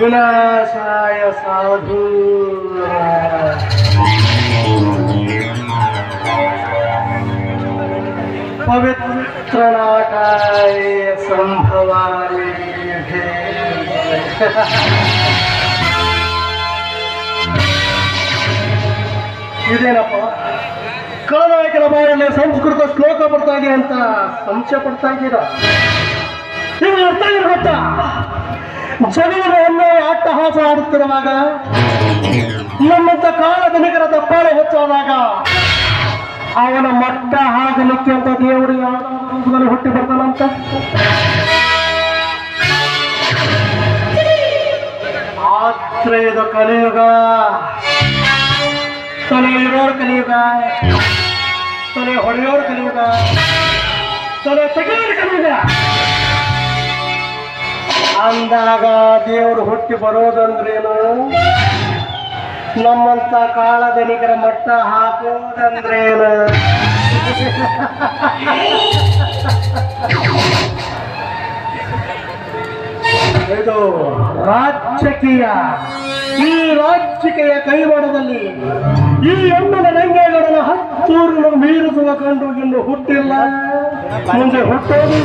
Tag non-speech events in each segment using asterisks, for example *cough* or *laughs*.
ವಿನಾಶಾಯ ಸಾಧು. ಪವಿತ್ರ ಪವಿತ್ರನಾಟಾಯ ಸಂಭವಾಯ ಇದೇನಪ್ಪ? ಕಳನಾಯಕನ ಬಾಯಲ್ಲಿ ಸಂಸ್ಕೃತ ಶ್ಲೋಕ ಬರ್ತಾ ಇದೆ ಅಂತ ಸಂಶಯ ಪಡ್ತಾ ಇದ್ದೀರಾ? ನಿಮ್ಗೆ ಅರ್ಥ ಗೊತ್ತಾ ಜಗವನ್ನು ಅಟ್ಟಹಾಸ ಆಡುತ್ತಿರುವಾಗ, ನಮ್ಮಂತ ಕಾಲದನಿಕರ ದಪ್ಪಾಳೆ ಹೆಚ್ಚಾದಾಗ ಅವನ ಮಟ್ಟ ಹಾಗಲಿಕ್ಕೆ ಅಂತ ದೇವರು ಯಾವ್ದಾದ್ರು ಹುಟ್ಟಿ ಬರ್ತಾನಂತ ಆಶ್ರಯದ ಕಲಿಯುಗ, ತಲೆ ಇರೋರು ಕಲಿಯುಗ, ತಲೆ ಹೊಡೆಯೋರು ಕಲಿಯುಗ, ತಲೆ ತೆಗೆಯೋರು ಕಲಿಯುಗ. ಅಂದಾಗ ದೇವರು ಹುಟ್ಟಿ ಬರೋದಂದ್ರೇನು? ನಮ್ಮಂತ ಕಾಳಧನಿಕರ ಮಟ್ಟ ಹಾಕೋದಂದ್ರೇನು ಇದು ರಾಜಕೀಯ. ಈ ರಾಜಕೀಯ ಕೈವಾಡದಲ್ಲಿ ಈ ಹೆಣ್ಣಿನ ರಂಗೇಗಡನ ಹತ್ತೂರು ಮೀರಿಸುವ ಕಂಡು ಇನ್ನು ಹುಟ್ಟಿಲ್ಲ. ಮುಂದೆ ಹುಟ್ಟೋದು.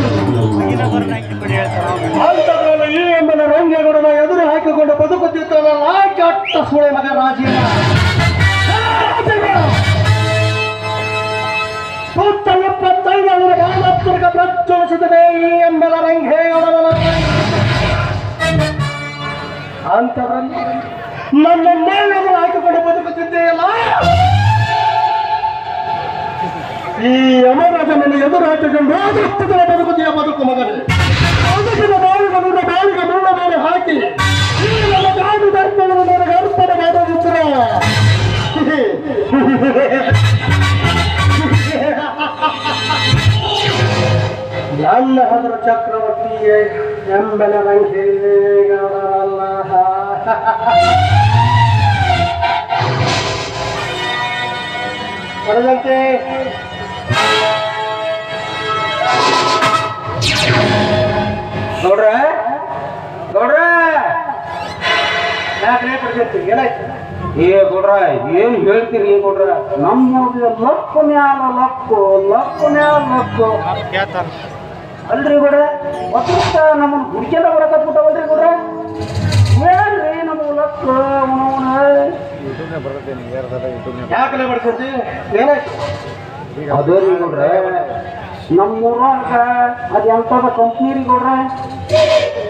ಕೆಟ್ಟ ಸುಳೆ ಮಗ ರಾಜೀವ ಸೂಕ್ತ ಎಪ್ಪತ್ತೈದು ಅವರ ಪ್ರಜ್ವಲಿಸುತ್ತದೆ ಈ ಎಂಬಲ ರಂಗೇಗಡನ ಅಂತರಲ್ಲಿ ನನ್ನನ್ನೆಲ್ಲರೂ ಹಾಕಿಕೊಂಡು ಬದುಕುತ್ತಿದ್ದೆಯಲ್ಲ. ಈ ಯಮರಾಜನನ್ನು ಎದುರು ಹಾಕಿಕೊಂಡು ಬದುಕುತ್ತೀಯ ಬದುಕು ಮಗನೇ. ಬಾವಿಗಳನ್ನು ಬಾವಿಗೆ ಮುಳ್ಳ ಮೇಲೆ ಹಾಕಿ ನನ್ನ ಹದ್ರ ಚಕ್ರವರ್ತಿಯೇ ಎಂಬನ ರಂಗೇಗಡಲ್ಲ ಬರದಂತೆ ನೋಡ್ರ ನೋಡ್ರ ಯಾಕೆ ಬರ್ಬೇಕು ಏನಾಯ್ತು ಏ ಕೊಡ್ರ ಏನ್ ಹೇಳ್ತೀರಿ ಕೊಡ್ರ ನಮ್ಮ ಲಕ್ಕು ಮ್ಯಾಲ ಲಕ್ಕು ಲಕ್ಕು ಮ್ಯಾಲ ಲಕ್ಕು ಕೇಳ್ತಾರ ಅಲ್ರಿ ಕೊಡ್ರ ಒತ್ತ ನಮ್ಮ ಹುಡುಕಿಯಲ್ಲ ಬರಕತ್ಬಿಟ್ಟವಲ್ರಿ ಕೊಡ್ರ ಏನ್ರಿ ನಮ್ಮ ಲಕ್ಕು ಅವನವನ? ಯಾಕೆ ಬಡ್ಕೊಂತಿ ಏನಾಯ್ತು ಅದೇ ರೀ ಅದು ಎಂಥದ ಕಂಪ್ನಿ ರೀ ಕೊಡ್ರ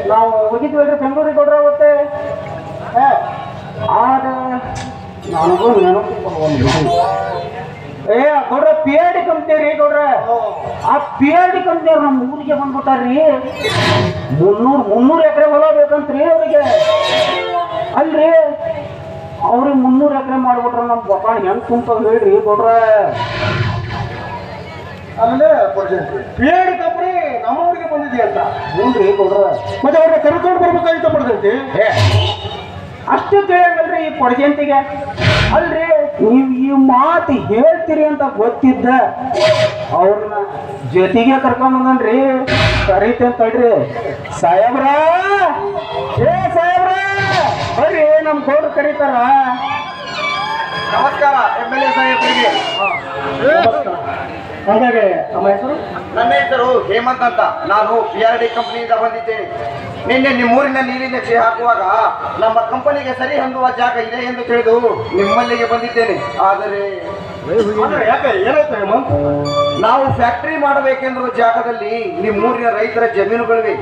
ನಾವು ಹೋಗಿದ್ವಲ್ರಿ ಬೆಂಗಳೂರಿಗೆ ಕೊಡ್ರೆ ಅವತ್ತೆ. ಹಾ. ಆಗ ನನಗೂ ನೆನಪು ಬರುವಲ್ದು. ಏ ಕೊಡ್ರ ಪಿ ಆರ್ ಡಿ ಕಂಪ್ನಿ ರೀ ಕೊಡ್ರ. ಆ ಪಿ ಆರ್ ಡಿ ಕಂಪ್ನಿಯವ್ರು ನಮ್ಮ ಊರಿಗೆ ಬಂದ್ಬಿಟ್ಟಾರ್ರಿ. ಮುನ್ನೂರು ಮುನ್ನೂರು ಎಕರೆ ಹೊಲ ಬೇಕಂತ್ರಿ ಅವ್ರಿಗೆ. ಅಲ್ರಿ? ಅವ್ರಿಗೆ ಮುನ್ನೂರು ಎಕರೆ ಮಾಡ್ಬಿಟ್ರೆ ನಮ್ಮ ಬೊಕಾಣ ಹೆಂಗ್ ತುಂಬ ಹೇಳ್ರಿ ಕೊಡ್ರ. ಆಮೇಲೆ ಪಿ ಎಡ್ ಕಂಪ್ನಿ ನಮ್ಮ ಊರಿಗೆ ಬಂದಿದೆ ಅಂತ. ಹ್ಞೂನ್ರಿ ಗೌಡ್ರ ಮತ್ತೆ ಅವ್ರನ್ನ ಕರ್ಕೊಂಡು ಬರ್ಬೇಕಾಗಿತ್ತು ಪಡೆದಂತೆ. ಅಷ್ಟು ತಿಳಿಯಂಗಲ್ರಿ ಈ ಪಡ್ಜಂತಿಗೆ ಅಲ್ರಿ? ನೀವು ಈ ಮಾತು ಹೇಳ್ತೀರಿ ಅಂತ ಗೊತ್ತಿದ್ದ ಅವ್ರನ್ನ ಜೊತೆಗೆ ಕರ್ಕೊಂಬಂದನ್ರಿ ಅಂತ ತಡ್ರಿ ಸಾಹೇಬ್ರ! ಏ ಸಾಹೇಬ್ರ! ಬರ್ರಿ ನಮ್ಮ ಗೌಡ್ರು ಕರೀತಾರ. ನಮಸ್ಕಾರ ಎಂ ಎಲ್ ಎ ಸಾಹೇಬ್ರಿಗೆ. ಹಾಗಾಗಿ ನಮ್ಮ ಹೆಸರು? ನನ್ನ ಹೆಸರು ಹೇಮಂತ್ ಅಂತ. ನಾನು ಪಿ ಆರ್ ಡಿ ಕಂಪ್ನಿಯಿಂದ ಬಂದಿದ್ದೇನೆ. ನಿನ್ನೆ ನಿಮ್ಮೂರಿನ ನೀರಿನ ನಕ್ಷೆ ಹಾಕುವಾಗ ನಮ್ಮ ಕಂಪನಿಗೆ ಸರಿ ಹೊಂದುವ ಜಾಗ ಇದೆ ಎಂದು ತಿಳಿದು ನಿಮ್ಮಲ್ಲಿಗೆ ಬಂದಿದ್ದೇನೆ. ಆದರೆ ಯಾಕೆ ಏನಾಯ್ತು ಹೇಮಂತ್ ನಾವು ಫ್ಯಾಕ್ಟರಿ ಮಾಡಬೇಕೆಂದಿರುವ ಜಾಗದಲ್ಲಿ ನಿಮ್ಮೂರಿನ ರೈತರ ಜಮೀನುಗಳಿವೆ.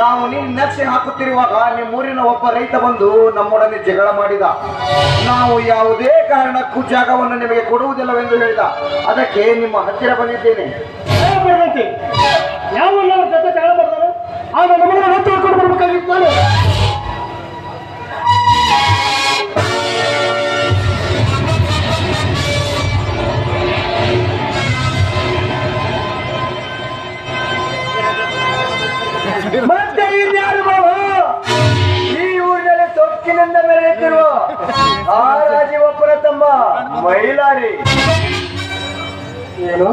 ನಾವು ನೀರು ನಕ್ಷೆ ಹಾಕುತ್ತಿರುವಾಗ ನಿಮ್ಮೂರಿನ ಒಬ್ಬ ರೈತ ಬಂದು ನಮ್ಮೊಡನೆ ಜಗಳ ಮಾಡಿದ. ನಾವು ಯಾವುದೇ ಕಾರಣಕ್ಕೂ ಜಾಗವನ್ನು ನಿಮಗೆ ಕೊಡುವುದಿಲ್ಲವೆಂದು ಹೇಳಿದ. ಅದಕ್ಕೆ ನಿಮ್ಮ ಹತ್ತಿರ ಬಂದಿದ್ದೇನೆ. ಯಾವ ಜೊತೆ ಜಗಳ ಆಗ ನಮ್ಮನ್ನ ಹೊತ್ತು ಹಾಕೊಂಡು ಬರ್ಬೇಕಾಗಿತ್ತು ನಾನು. ಮತ್ತೆ ಇನ್ಯಾರು ಬಾಬು? ಈ ಊರಿನಲ್ಲಿ ಸೊಕ್ಕಿನಿಂದ ಮೆರೆಯುತ್ತಿರುವ ಆ ರಾಜೀವಪ್ಪನ ತಮ್ಮ ಮೈಲಾರಿ. ಏನು?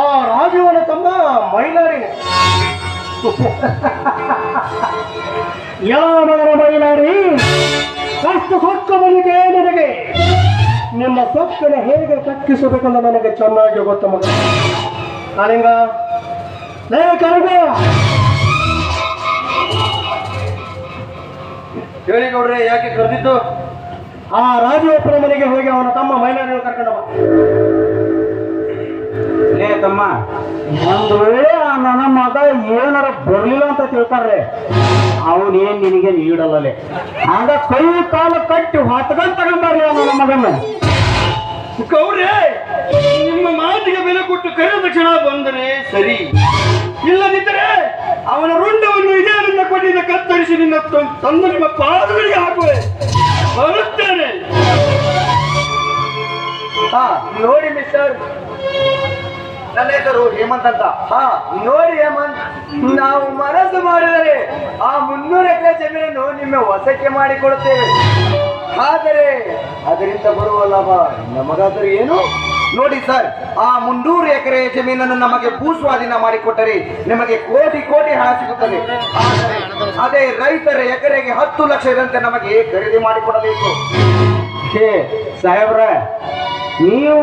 ಆ ರಾಜೀವನ ತಮ್ಮ ಮೈಲಾರಿನೇ. *laughs* ಯಾವ ಮಗನ ಮೈಲಾರಿ ಅಷ್ಟು ಸೊಕ್ಕ ಬಂದಿದೆ ನನಗೆ. ನಿಮ್ಮ ಸೊಕ್ಕನ ಹೇಗೆ ಕಕ್ಕಿಸಬೇಕಂತ ನನಗೆ ಚೆನ್ನಾಗಿ ಗೊತ್ತ ಮಗ. ಕಾಳಿಂಗ ನೇ ಹೇಳಿ ಗೌಡ್ರೆ ಯಾಕೆ ಕರೆದಿದ್ದು? ಆ ರಾಜೀವಪ್ಪನ ಮನೆಗೆ ಹೋಗಿ ಅವನ ತಮ್ಮ ಮೈಲಾರಿನ ಕರ್ಕೊಂಡು ಬಾ. ಲೇ ತಮ್ಮ ಒಂದು ವೇಳೆ ಆ ನನ್ನ ಮಗ ಏನಾರ ಬರಲಿಲ್ಲ ಅಂತ ತಿಳ್ಕೊಂಡ್ರೆ ಅವನೇನ್ ನಿನಗೆ ನೀಡಲ್ಲಲೆ? ಆಗ ಕೈ ಕಾಲು ಕಟ್ಟಿ ಹೊತ್ಕೊಂಡ್ ತಗೊಂಡ್ಬಾರಿ ಆ ನನ್ನ ಮಗನ ಗೌರಿ ನಿಮ್ಮ ಮಾತಿಗೆ ಬೆಲೆ ಕೊಟ್ಟು ಕರೆದ ತಕ್ಷಣ ಬಂದರೆ ಸರಿ. ಇಲ್ಲದಿದ್ದರೆ ಅವನ ರುಂಡವನ್ನು ಇದೇ ನನ್ನ ಕೊಟ್ಟಿದ್ದ ಕತ್ತರಿಸಿ ನಿನ್ನ ತಂದು ನಿಮ್ಮ ಪಾದಗಳಿಗೆ ಹಾಕುವೆ. ಬರುತ್ತೇನೆ. ಹಾ ನೋಡಿ ಮಿಸ್ಟರ್. ನನ್ನ ಹೆಸರು ಹೇಮಂತ್ ಅಂತ. ಹಾ, ನೋಡಿ ಹೇಮಂತ್, ನಾವು ಮನಸ್ಸು ಮಾಡಿದರೆ ಆ ಮುನ್ನೂರು ಎಕರೆ ಜಮೀನನ್ನು ನಿಮ್ಮ ವಸಕ್ಕೆ ಮಾಡಿಕೊಡುತ್ತೇವೆ. ಆದರೆ ಅದರಿಂದ ಬರುವ ಲಾಭ ನಮಗಾದರೂ ಏನು? ನೋಡಿ ಸರ್, ಆ ಮುನ್ನೂರು ಎಕರೆ ಜಮೀನನ್ನು ನಮಗೆ ಭೂಸ್ವಾಧೀನ ಮಾಡಿಕೊಟ್ಟರೆ ನಿಮಗೆ ಕೋಟಿ ಕೋಟಿ ಹಣ ಸಿಗುತ್ತದೆ. ಆದರೆ ಅದೇ ರೈತರ ಎಕರೆಗೆ ಹತ್ತು ಲಕ್ಷ ಲಕ್ಷದಂತೆ ನಮಗೆ ಖರೀದಿ ಮಾಡಿಕೊಡಬೇಕು. ಹೇ ಸಾಹೇಬ್ರ, ನೀವು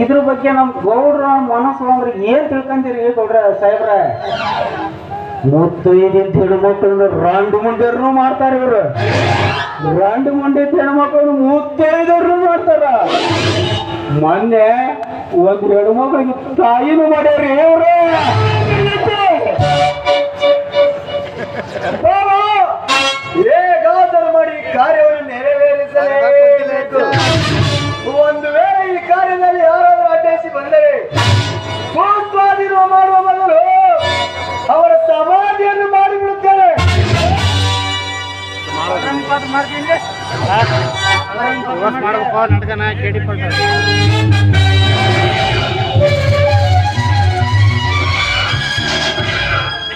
ಇದ್ರ ಬಗ್ಗೆ ನಮ್ ಗೌಡ್ರ ಮನಸ್ಸು ಏನ್ ತಿಳ್ಕೊಂತೀರಿ ಗೌಡ್ರ ಸಾಹೇಬ್ರ? ಮುತ್ತೈದಿಂದ ಹೆಣ್ಮಕ್ಳನ್ನ ರಾಂಡು ಮುಂಡೆರ್ನು ಮಾಡ್ತಾರ ಇವ್ರು. ರಾಂಡು ಮುಂಡಿದ ಹೆಣ್ಮಕ್ಳನ್ನ ಮುತ್ತೈದರ್ನು ಮಾಡ್ತಾರ. ಮೊನ್ನೆ ಒಂದ್ ಹೆಣ್ಮಕ್ಳಿಗೆ ತಾಯಿನೂ ಮಾಡ್ಯಾರಿ ಇವ್ರು. ಮಾಡಿ ಕಾರ್ಯವನ್ನು ನೆರವೇರಿಸಲೇಬೇಕು ಭೂಸ್ವಾಧೀನ ಮಾಡುವ ಮೊದಲು ಅವರ ಸಮಾಧಿಯನ್ನು ಕೇಳಿಕೊಂಡು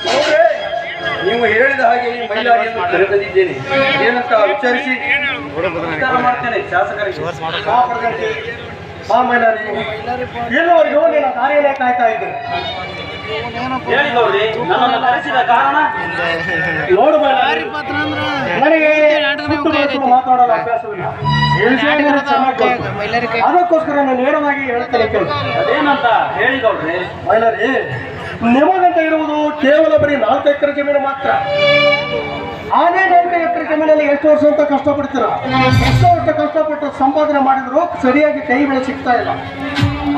ನೋಡ್ರೆ, ನೀವು ಹೇಳಿದ ಹಾಗೆ ಈ ಮಹಿಳೆಯನ್ನು ಕರೆದಿದ್ದೇನೆ ಏನಂತ ವಿಚಾರಿಸಿ ಮಾಡ್ತೇನೆ ಶಾಸಕರಿಗೆ. ಮೈಲಾರಿ. ಎಲ್ಲವರೆಗೂ ನಿನ್ನ ಕಾರ್ಯನೇ ಕಾಯ್ತಾ ಇದ್ದೆ ಹೇಳಿ ಗೌಡ್ರಿ ನನ್ನನ್ನು ಕರೆಸಿದ ಕಾರಣ ನೋಡು ಮೈಲಾರಿ. ನನಗೆ ಅಭ್ಯಾಸವಿಲ್ಲ. ಅದಕ್ಕೋಸ್ಕರ ನಾನು ನೇರವಾಗಿ ಹೇಳ್ತೇನೆ ಕೇಳು. ಅದೇನಂತ ಹೇಳಿ ಗೌಡ್ರಿ ಮೈಲಾರಿ ನಿಮಗಂತ ಇರುವುದು ಕೇವಲ ಬರೀ ನಾಲ್ಕು ಎಕರೆ ಜಮೀನು ಮಾತ್ರ. ಅದೇ ನಾಲ್ಕು ಎಕರೆ ಜಮೀನಲ್ಲಿ ಎಷ್ಟು ವರ್ಷ ಅಂತ ಕಷ್ಟಪಡ್ತೀರ? ಎಷ್ಟು ವರ್ಷ ಕಷ್ಟಪಟ್ಟು ಸಂಪಾದನೆ ಮಾಡಿದ್ರು ಸರಿಯಾಗಿ ಕೈ ಬೆಳೆ ಸಿಗ್ತಾ ಇಲ್ಲ.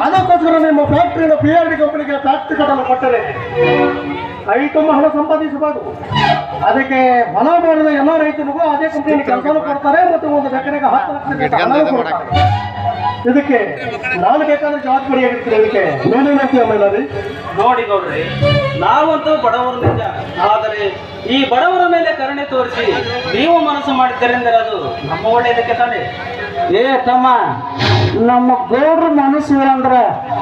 ಅದಕ್ಕೋಸ್ಕರ ನಿಮ್ಮ ಫ್ಯಾಕ್ಟ್ರಿ ಪಿ ಆರ್ ಡಿ ಕಂಪನಿಗೆ ಫ್ಯಾಕ್ಟ್ರಿ ಕಟ್ಟಲು ಕೊಟ್ಟರೆ ಐ ತುಂಬ ಹಣ ಸಂಪಾದಿಸಬಾರ್ದು. ಅದಕ್ಕೆ ಹಣ ಮಾಡಿದ ಎಲ್ಲ ರೈತರಿಗೂ ಅದೇ ಕಂಪನಿಯಲ್ಲಿ ಕೆಲಸನೂ ಕೊಡ್ತಾರೆ ಮತ್ತು ಒಂದು ಎಕರೆಗೆ ಹತ್ತು ಲಕ್ಷ ಕೊಡ್ತಾರೆ. ಇದಕ್ಕೆ ನಾನು ಬೇಕಾದ್ರೆ ಜವಾಬ್ದಾರಿಯಾಗಿರ್ತೀನಿ ಇದಕ್ಕೆ. ಅದಕ್ಕೆ ಹೇಳ್ತೀಯ ಮೈಲಾರಿ? ನೋಡಿ ನೋಡ್ರಿ ನಾವಂತೂ ಬಡವರು ನಿಜ ಆದರೆ ಈ ಬಡವರ ಮೇಲೆ ಕರುಣೆ ತೋರಿಸಿ ನೀವು ಮನಸ್ಸು ಮಾಡಿದ್ದರೆಂದರೆ ಅದು ನಮ್ಮ ಒಳ್ಳೆಯದಕ್ಕೆ ತಾನೇ? ಏ ತಮ್ಮ ನಮ್ಮ ಗೌಡ್ರ ಮನಸ್ಸು ಅಂದ್ರ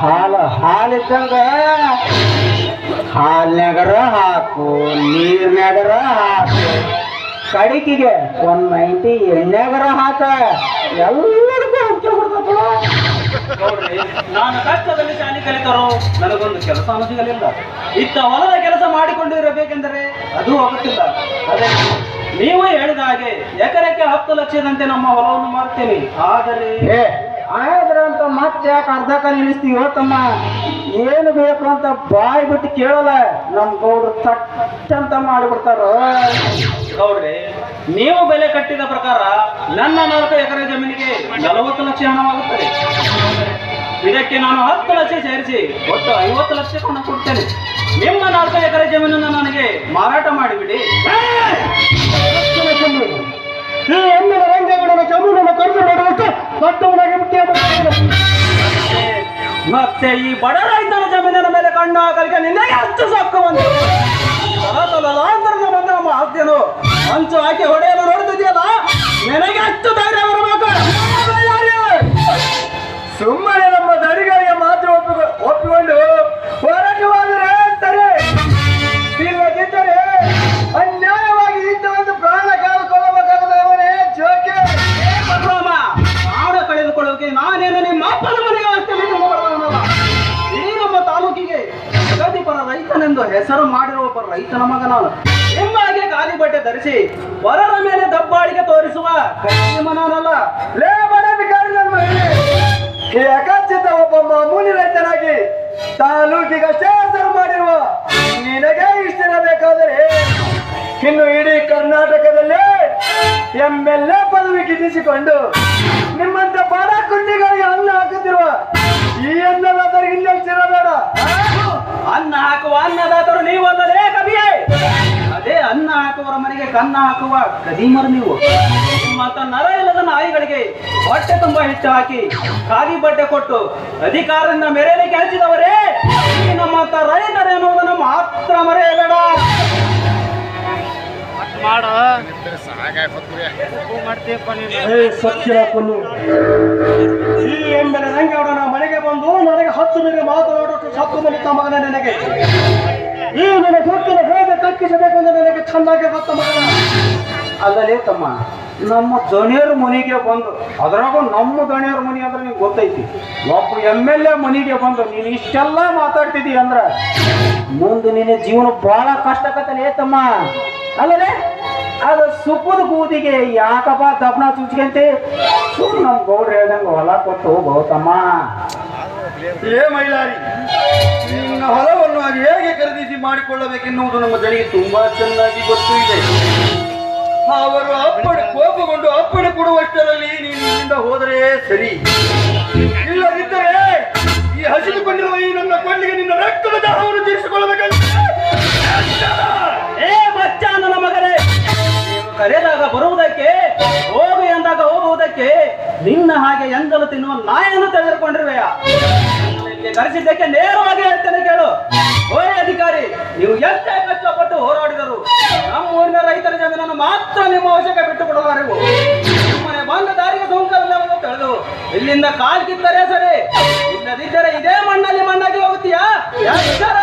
ಹಾಲು ಹಾಲಿದ್ದಂಗ ಹಾಲ್ನಾಗರ ಹಾಕು ನೀರ್ನಾಗರ ಹಾಕು. ಕಡಿಕಿಗೆ ಒನ್ ನೈಂಟಿ ಎಣ್ಣೆಗರ ಹಾಕ. ಎಲ್ಲರಿಗೂ ನೋಡ್ರಿ ನಾನು ಕಷ್ಟದಲ್ಲಿ ಶಾಲೆ ಕಲಿತರು ನನಗೊಂದು ಕೆಲಸ ಸಿಗಲಿಲ್ಲ ಇತ್ತ ಹೊಲದ ಕೆಲಸ ಮಾಡಿಕೊಂಡಿರಬೇಕೆಂದರೆ ಅದು ಆಗುತ್ತಿಲ್ಲ ಅದೇ ನೀವು ಹೇಳಿದ ಹಾಗೆ ಎಕರೆಕ್ಕೆ ಹತ್ತು ಲಕ್ಷದಂತೆ ನಮ್ಮ ಹೊಲವನ್ನು ಮಾರ್ತೀನಿ ಆದರೆ ಆದ್ರೆ ಅಂತ ಮತ್ತೆ ಯಾಕೆ ಅರ್ಧ ಕಾಲ ನಿಲ್ಲಿಸ್ತೀವಿ ತಮ್ಮ ಏನು ಬೇಕು ಅಂತ ಬಾಯಿ ಬಿಟ್ಟು ಕೇಳಲ್ಲ. ನಮ್ ಗೌಡ್ರು ತಟ್ಟಂತ ಮಾಡಿಬಿಡ್ತಾರ? ಗೌಡ್ರಿ ನೀವು ಬೆಲೆ ಕಟ್ಟಿದ ಪ್ರಕಾರ ನನ್ನ ನಾಲ್ಕು ಎಕರೆ ಜಮೀನಿಗೆ ನಲವತ್ತು ಲಕ್ಷ ಹಣವಾಗುತ್ತದೆ. ಇದಕ್ಕೆ ನಾನು ಹತ್ತು ಲಕ್ಷ ಸೇರಿಸಿ ಒಟ್ಟು ಐವತ್ತು ಲಕ್ಷ ಹಣ ಕೊಡ್ತೇನೆ. ನಿಮ್ಮ ನಾಲ್ಕು ಎಕರೆ ಜಮೀನನ್ನು ನನಗೆ ಮಾರಾಟ ಮಾಡಿಬಿಡಿ. ಈ ಹೆಣ್ಣಿನ ರಂಗಗಳನ್ನು ಜಮೀನನ್ನು ಕಡಿಮೆ ಮಾಡುವಂತೆ ದೊಡ್ಡವನಾಗಿ ಮುಖ್ಯ ಮತ್ತೆ ಈ ಬಡ ರೈತನ ಜಮೀನಿನ ಮೇಲೆ ಕಣ್ಣು ಹಾಕಲಿಕ್ಕೆ ನಿನಗೆ ಹತ್ತು ಸಾಕು ಬಂದು ಬಂದ ನಮ್ಮ ಆಸ್ತಿಯನ್ನು ಮಂಚು ಹಾಕಿ ಹೊಡೆಯಲು ನೋಡುತ್ತಿದೆಯಲ್ಲ? ನಿನಗೆ ಹತ್ತು ಧೈರ್ಯ ಬರಬೇಕು. ಸುಮ್ಮನೆ ಪ್ರಗತಿಪರ ರೈತನೆಂದು ಹೆಸರು ಮಾಡಿರುವ ಪರ ರೈತನ ಮಗ ನಾನು ನಿಮ್ಮ ಹಾಗೆ ಗಾದಿ ಬಟ್ಟೆ ಧರಿಸಿ ಹೊರರ ಮೇಲೆ ದಬ್ಬಾಳಿಗೆ ತೋರಿಸುವ ಮನವನಲ್ಲ ಲೇ ಬಡ ಬಿಕಾರಿ. ಈ ಒಬ್ಬ ಮಾಮೂಲಿ ರೈತನಾಗಿ ತಾಲೂಕಿಗಷ್ಟೇ ಹೆಸರು ಮಾಡಿರುವ ನಿನಗೆ ಇಷ್ಟಿರಬೇಕಾದರೆ ಇನ್ನು ಇಡೀ ಕರ್ನಾಟಕದಲ್ಲಿ ಎಂ ಎಲ್ ಎ ಪದವಿ ಗಿಟ್ಟಿಸಿಕೊಂಡು ನಿಮ್ಮಂತ ಬಾಲಕುಂಡಿಗಳಿಗೆ ಅನ್ನ ಹಾಕುತ್ತಿರುವ ಈ ಅನ್ನದಾತರಿಗೆ ಇನ್ನೆಷ್ಟಿರಬೇಡ ಅನ್ನ ಹಾಕುವ ಅನ್ನದಾತರು ನೀವಲ್ಲದೆ ಕವಿಯೇ. ಅದೇ ಅನ್ನ ಹಾಕುವವರ ಮನೆಗೆ ಕನ್ನ ಹಾಕುವ ಕದೀಮರು ನೀವು. ಮತ್ತ ನರ ಇಲ್ಲದ ನಾಯಿಗಳಿಗೆ ಬಟ್ಟೆ ತುಂಬಾ ಹೆಚ್ಚು ಹಾಕಿ ಖಾದಿ ಬಟ್ಟೆ ಕೊಟ್ಟು ಅಧಿಕಾರದಿಂದ ಮೆರೆಯಲಿಕ್ಕೆ ಹಂಚಿದವರೇ. ನಮ್ಮ ರೈತರು ಎನ್ನುವುದನ್ನು ಮಾತ್ರ ಮರೆಯಬೇಡ. ಏ ಸತ್ಯ ಕೊಲ್ಲು ಈ ರಂಗವನ ಮನೆಗೆ ಬಂದು ನನಗೆ ಹತ್ತು ಮೇಲೆ ಮಾತಾಡೋ ಸತ್ತು ಮನಿತ ಮಗನ ನನಗೆ. ಈ ನನ್ನ ಸೊಕ್ಕಿನ ಹೇಗೆ ತಕ್ಕಿಸಬೇಕು ಅಂತ ನನಗೆ ಚೆನ್ನಾಗಿ ಗೊತ್ತ ಮಗನ? ಅಲ್ಲಲೇ ತಮ್ಮ ನಮ್ಮ ದಣಿಯರ ಮನೆಗೆ ಬಂದು ಅದ್ರಾಗೂ ನಮ್ಮ ದಣಿಯರ ಮನೆ ಅಂದ್ರೆ ನಿಂಗೆ ಗೊತ್ತೈತಿ. ಒಬ್ಬ ಎಂ ಎಲ್ ಎ ಮನೆಗೆ ಬಂದು ನೀನು ಇಷ್ಟೆಲ್ಲ ಮಾತಾಡ್ತಿದ್ದೀಯ ಅಂದ್ರೆ ಮುಂದೆ ನಿನ್ನ ಜೀವನ ಬಹಳ ಕಷ್ಟಕತ್ತಲೇ ತಮ್ಮ. ಅಲ್ಲಲೇ ಅದು ಸುಪ್ಪದ ಬೂದಿಗೆ ಯಾಕಪ್ಪ ತಪ್ಪನ ಚುಚ್ಕಂತೆ ಸುಮ್ಮನೆ ನಮ್ಮ ಗೌಡ್ರು ಹೇಳ್ದಂಗೆ ಹೊಲ ಕೊಟ್ಟು ಗೌತಮ್ಮ ಏ ಮೈಲಾರಿ, ನಿನ್ನ ಹೊಲವನ್ನು ಅದು ಹೇಗೆ ಖರೀದಿಸಿ ಮಾಡಿಕೊಳ್ಳಬೇಕೆನ್ನುವುದು ನಮ್ಮ ಜನಿಗೆ ತುಂಬಾ ಚೆನ್ನಾಗಿ ಗೊತ್ತು ಇದೆ ಅವರು ಅಪ್ಪಣೆ, ಕೋಪಗೊಂಡು ಅಪ್ಪಣೆ ಕೊಡುವಷ್ಟರಲ್ಲಿ ನೀನು ಇಲ್ಲಿಂದ ಹೋದರೆ ಸರಿ. ಇಲ್ಲದಿದ್ದರೆ ಈ ಹಸಿದುಕೊಂಡಿರುವ ಈ ನನ್ನ ಕಣ್ಣಿಗೆ ನಿನ್ನ ರಕ್ತದ ದಾಹವನ್ನು ತೀರಿಸಿಕೊಳ್ಳಬೇಕಂತ. ಕರೆದಾಗ ಬರುವುದಕ್ಕೆ, ಹೋಗು ಎಂದಾಗ ಹೋಗುವುದಕ್ಕೆ, ನಿನ್ನ ಹಾಗೆ ಎಂದಲು ತಿನ್ನುವ ನಾಯನ್ನು ತೆಗೆದುಕೊಂಡಿರುವೆಯ? ಕರೆಸಿದ್ದಕ್ಕೆ ನೇರವಾಗಿ ಹೇಳ್ತೇನೆ ಕೇಳು. ಓಯ್ ಅಧಿಕಾರಿ, ನೀವು ಎಷ್ಟೇ ಕಷ್ಟಪಟ್ಟು ಹೋರಾಡಿದರು ನಮ್ಮ ಊರಿನ ರೈತರ ಜಮೀನನ್ನು ಮಾತ್ರ ನಿಮ್ಮ ವಶಕ್ಕೆ ಬಿಟ್ಟು ಸುಮ್ಮನೆ ಬಂದ ದಾರಿಗೆ ಸುಂಕವಿಲ್ಲವೆಂದು ತಳೆದು, ಇಲ್ಲಿಂದ ಕಾಲ್ ಕಿತ್ತರೆ ಸರಿ. ಇಲ್ಲದಿದ್ದರೆ ಇದೇ ಮಣ್ಣಲ್ಲಿ ಮಣ್ಣಾಗಿ ಹೋಗುತ್ತೀಯಾ? ಯಾರು ವಿಚಾರ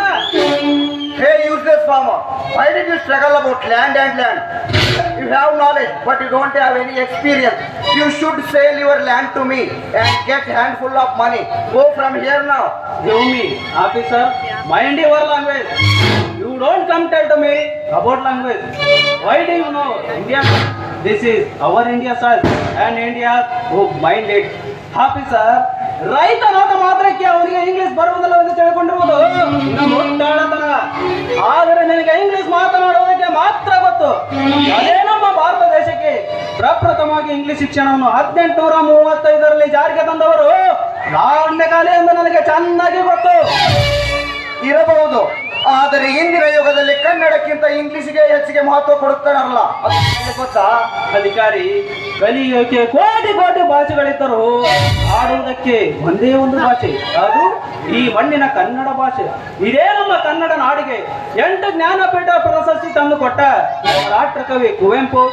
Why did you struggle about land and land? You have knowledge, but you don't have any experience. You should sell your land to me and get handful of money. Go from here now. Give me, officer, mind your language. You don't come tell me about language. Why do you know India? This is our India sir. and India who mind it. Officer, ರೈತನಾದ ಮಾತ್ರಕ್ಕೆ ಅವನಿಗೆ English ಬರುವುದಿಲ್ಲ ಎಂದು ತಿಳ್ಕೊಂಡಿರುವುದು. ಮುಟ್ಟಾಳತನ. ಆದರೆ ನಿನಗೆ English ಮಾತನಾಡುವುದಕ್ಕೆ ಮಾತ್ರ ಗೊತ್ತು. ಅದೇ ನಮ್ಮ ಭಾರತ ದೇಶಕ್ಕೆ? ಪ್ರಪ್ರಥಮವಾಗಿ ಇಂಗ್ಲಿಷ್ ಶಿಕ್ಷಣವನ್ನು ಹದಿನೆಂಟುನೂರ ಮೂವತ್ತೈದರಲ್ಲಿ ಜಾರಿಗೆ ತಂದವರು. ಮೆಕಾಲೆ ಎಂದು ನನಗೆ ಚೆನ್ನಾಗಿ ಗೊತ್ತು. ಇರಬಹುದು. ಆದರೆ ಇಂದಿನ ಯುಗದಲ್ಲಿ ಕನ್ನಡಕ್ಕಿಂತ ಇಂಗ್ಲಿಷ್ಗೆ ಹೆಚ್ಚಿಗೆ ಮಹತ್ವ ಕೊಡುತ್ತಾರಲ್ಲ ಗೊತ್ತಾ? ಅಧಿಕಾರಿ ಕಲಿಯೋಕೆ ಕೋಟಿ ಕೋಟಿ ಭಾಷೆಗಳಿದ್ದರು ಆಡುವುದಕ್ಕೆ ಒಂದೇ ಒಂದು ಭಾಷೆ. ಅದು ಈ ಮಣ್ಣಿನ ಕನ್ನಡ ಭಾಷೆ. ಇದೇ ನಮ್ಮ ಕನ್ನಡ ನಾಡಿಗೆ ಎಂಟು ಜ್ಞಾನಪೀಠ ಪ್ರಶಸ್ತಿ ತಂದು ಕೊಟ್ಟ ರಾಷ್ಟ್ರ ಕವಿ ಕುವೆಂಪು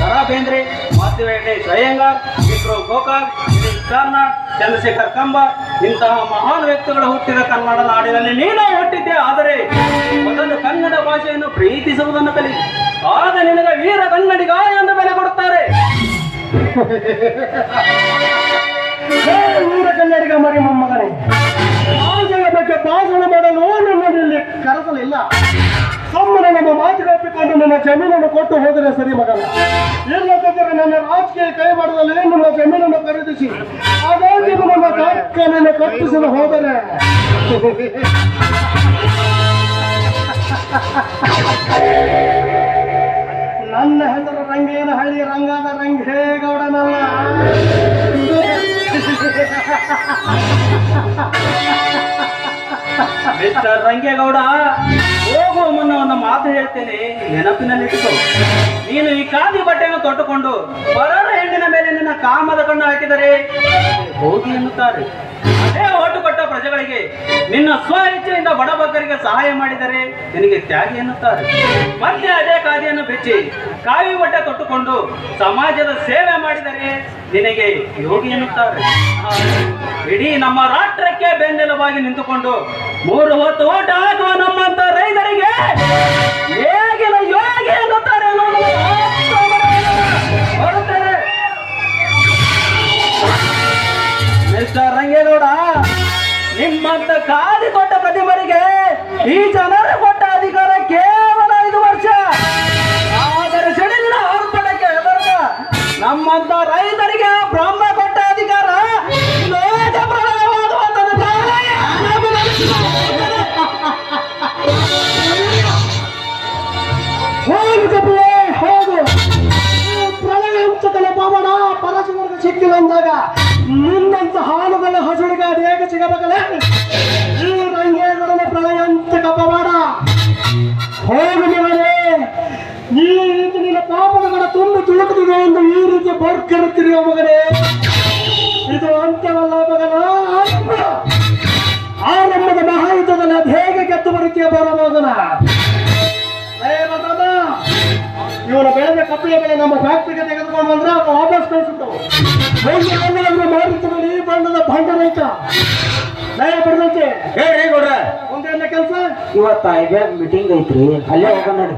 ದರಾ ಬೇಂದ್ರೆ ಮಾತಿವೇಟೆ ಜಯಂಗಾರ್ ವಿಕ್ರೋ ಗೋಕಾಕ್ ಕಾರ್ನಾಡ್ ಚಂದ್ರಶೇಖರ್ ಕಂಬ, ಇಂತಹ ಮಹಾನ್ ವ್ಯಕ್ತಿಗಳು ಹುಟ್ಟಿದ ಕನ್ನಡ ನಾಡಿನಲ್ಲಿ ನೀನೇ ಹುಟ್ಟಿದ್ದೆ. ಆದರೆ ಮೊದಲು ಕನ್ನಡ ಭಾಷೆಯನ್ನು ಪ್ರೀತಿಸುವುದನ್ನು ಕಲಿ. ಆಗ ನಿನಗೆ ವೀರ ಕನ್ನಡಿಗ ಎಂದು ಬೆಲೆ ಕೊಡುತ್ತಾರೆ. ವೀರ ಕನ್ನಡಿಗ ಮರಿ ಮೊಮ್ಮಗನೇ. ಭಾಷೆಯ ಬಗ್ಗೆ ಭಾಷಣ ಮಾಡಲು ನಿಮ್ಮಲ್ಲಿ ಕರೆಸಲಿಲ್ಲ. ಸುಮ್ಮನೆ ನಮ್ಮ ಮಾತಿಗೆ ನನ್ನ ಜಮೀನನ್ನು ಕೊಟ್ಟು ಹೋದರೆ ಸರಿ ಮಗನ. ಇಲ್ಲದಿದ್ದರೆ ನನ್ನ ರಾಜಕೀಯ ಕೈ ಮಾಡದಲ್ಲಿ ನನ್ನ ಜಮೀನನ್ನು ಖರೀದಿಸಿ. ಅದಾಗಿ ನನ್ನ ಕಾರ್ಖಾನೆಯನ್ನು ಕಟ್ಟಿಸಲು ಹೋದರೆ. ನನ್ನ ಹೆಸರು ರಂಗೇನಹಳ್ಳಿ ರಂಗದ ರಂಗೇಗೌಡನಲ್ಲ *laughs* ಮಿಸ್ಟರ್ ರಂಗೇಗೌಡ ಹೋಗುವ ಮುನ್ನ ಒಂದು ಮಾತು ಹೇಳ್ತೇನೆ ನೆನಪಿನಲ್ಲಿಟ್ಟು ನೀನು ಈ ಖಾದಿ ಬಟ್ಟೆಯನ್ನು ತೊಟ್ಟುಕೊಂಡು ಪರರ ಹೆಣ್ಣಿನ ಮೇಲೆ ನಿನ್ನ ಕಾಮದ ಕಣ್ಣು ಹಾಕಿದರೆ ಹೋಗಿ ಎನ್ನುತ್ತಾರೆ. ಅದೇ ಓಟು ಕೊಟ್ಟ ಪ್ರಜೆಗಳಿಗೆ ನಿನ್ನ ಸ್ವ ಇಚ್ಛೆಯಿಂದ ಬಡಬಗ್ಗರಿಗೆ ಸಹಾಯ ಮಾಡಿದರೆ ನಿನಗೆ ತ್ಯಾಗಿ ಎನ್ನುತ್ತಾರೆ. ಮತ್ತೆ ಅದೇ ಖಾದಿಯನ್ನು ಬಿಚ್ಚಿ ಕಾವಿ ಬಟ್ಟೆ ತೊಟ್ಟುಕೊಂಡು ಸಮಾಜದ ಸೇವೆ ಮಾಡಿದರೆ ನಿನಗೆ ಯೋಗಿ ಎನ್ನುತ್ತಾರೆ. ಇಡೀ ನಮ್ಮ ರಾಷ್ಟ್ರಕ್ಕೆ ಬೆನ್ನೆಲುಬಾಗಿ ನಿಂತುಕೊಂಡು ಮೂರು ಹೊತ್ತು ಊಟ ಹಾಕುವ ನಮ್ಮಂತ ರೈತರಿಗೆ ಹೇಗಿನ ಯೋಗಿ ಎನ್ನುತ್ತಾರೆ ಮಿಸ್ಟರ್ ರಂಗೇಗೌಡ, ನಿಮ್ಮಂತ ಕಾದಿ ಕೊಟ್ಟ ಪ್ರತಿಮರಿಗೆ ಈ ಜನರು ಕೊಟ್ಟ ಅಧಿಕಾರ ಬರ್ಕರುತ್ತಿರುವ ಮಗನೇ. ಇದು ಅಂತ್ಯವಲ್ಲ ಮಗನ ಆರಂಭ ಆರಂಭದ ಮಹಾಯುದ್ಧದಲ್ಲಿ ಅದು ಹೇಗೆ ಗೆದ್ದು ಬರುತ್ತೀಯ ಮಗನ? ಇವನ ಬೆಳೆದ ಕಪ್ಪಿಯ ಬೆಳೆ ನಮ್ಮ ಫ್ಯಾಕ್ಟ್ರಿಗೆ ತೆಗೆದುಕೊಂಡು ಬಂದ್ರೆ ಅವನು ವಾಪಸ್ ಕಳಿಸುತ್ತವು ಮಾರುತ್ತದಲ್ಲಿ ಈ ಬಣ್ಣದ ಭಂಡ ರೈತ ನಯ ಬರ್ತಂತೆ ಹೇಳಿ ಕೊಡ್ರ. ಒಂದೇನ ಕೆಲಸ? ಇವತ್ತ ಮೀಟಿಂಗ್ ಐತ್ರಿ. ಅಲ್ಲೇ ಹೋಗೋಣ ನಡೆ.